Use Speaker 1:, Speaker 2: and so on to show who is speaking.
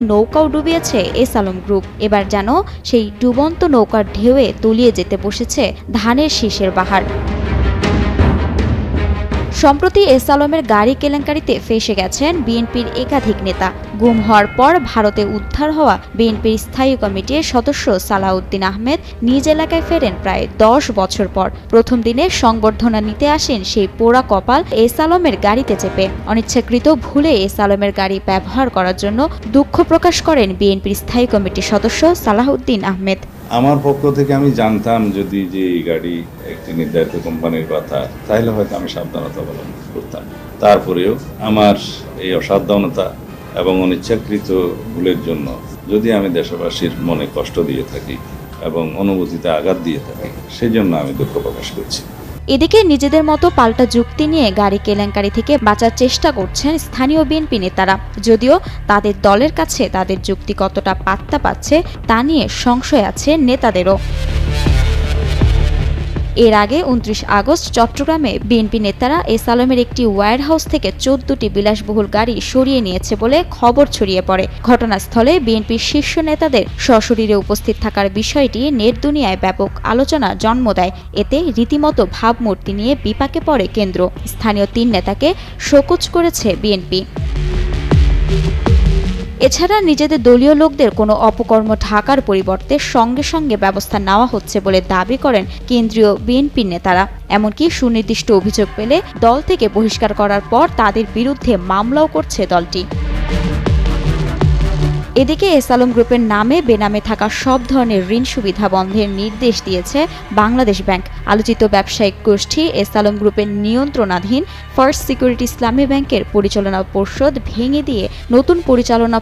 Speaker 1: নৌকাও ডুবিয়েছে S Alam group. এবার যেন সেই ডুবন্ত নৌকার ঢেউয়ে তলিয়ে যেতে বসেছে ধানের শীষের বাহার। সম্প্রতি এস আলমের গাড়ি কেলেঙ্কারিতে ফেসে গেছেন বিএনপির একাধিক নেতা। গুম হওয়ার পর ভারতে উদ্ধার হওয়া বিএনপির স্থায়ী কমিটির সদস্য সালাউদ্দিন আহমেদ নিজ এলাকায় ফেরেন প্রায় দশ বছর পর। প্রথম দিনে সংবর্ধনা নিতে আসেন সেই পোড়া কপাল এস আলমের গাড়িতে চেপে। অনিচ্ছাকৃত ভুলে এস আলমের গাড়ি ব্যবহার করার জন্য দুঃখ প্রকাশ করেন বিএনপির স্থায়ী কমিটির সদস্য সালাউদ্দিন আহমেদ।
Speaker 2: আমার পক্ষ থেকে আমি জানতাম যদি যে এই গাড়ি একটি নির্ধারিত কোম্পানির কথা তাহলে হয়তো আমি সাবধানতা অবলম্বন করতাম। তারপরেও আমার এই অসাবধানতা এবং অনিচ্ছাকৃত ভুলের জন্য যদি আমি দেশবাসীর মনে কষ্ট দিয়ে থাকি এবং অনুভূতিতে আঘাত দিয়ে থাকি, সেজন্য আমি দুঃখ প্রকাশ করছি।
Speaker 1: এদিকে নিজেদের মতো পাল্টা যুক্তি নিয়ে গাড়ি কেলেঙ্কারি থেকে বাঁচার চেষ্টা করছেন স্থানীয় বিএনপি নেতারা। যদিও তাদের দলের কাছে তাদের যুক্তি কতটা পাত্তা পাচ্ছে তা নিয়ে সংশয় আছে নেতাদেরও। এর আগে উনত্রিশ আগস্ট চট্টগ্রামে বিএনপি নেতারা এস আলমের একটি ওয়্যার হাউস থেকে চোদ্দটি বিলাসবহুল গাড়ি সরিয়ে নিয়েছে বলে খবর ছড়িয়ে পড়ে। ঘটনাস্থলে বিএনপির শীর্ষ নেতাদের সশরীরে উপস্থিত থাকার বিষয়টি নেট দুনিয়ায় ব্যাপক আলোচনা জন্ম দেয়। এতে রীতিমতো ভাবমূর্তি নিয়ে বিপাকে পড়ে কেন্দ্র। স্থানীয় তিন নেতাকে শোকজ করেছে বিএনপি। এছাড়া নিজেদের দলীয় লোকদের কোনো অপকর্ম ঢাকার পরিবর্তে সঙ্গে সঙ্গে ব্যবস্থা নেওয়া হচ্ছে বলে দাবি করেন কেন্দ্রীয় বিএনপি নেতারা। এমনকি সুনির্দিষ্ট অভিযোগ পেলে দল থেকে বহিষ্কার করার পর তাদের বিরুদ্ধে মামলাও করছে দলটি। এদিকে এসালম গ্রুপের নামে বেনামে থাকা সব ধরনের ঋণ সুবিধা বন্ধের নির্দেশ দিয়েছে বাংলাদেশ ব্যাংক। আলোচিত ব্যবসায়িক গোষ্ঠী এসালম গ্রুপের নিয়ন্ত্রণাধীন ফার্স্ট সিকিউরিটি ইসলামী ব্যাংকের পরিচালনা পর্ষদ ভেঙে দিয়ে নতুন পরিচালনা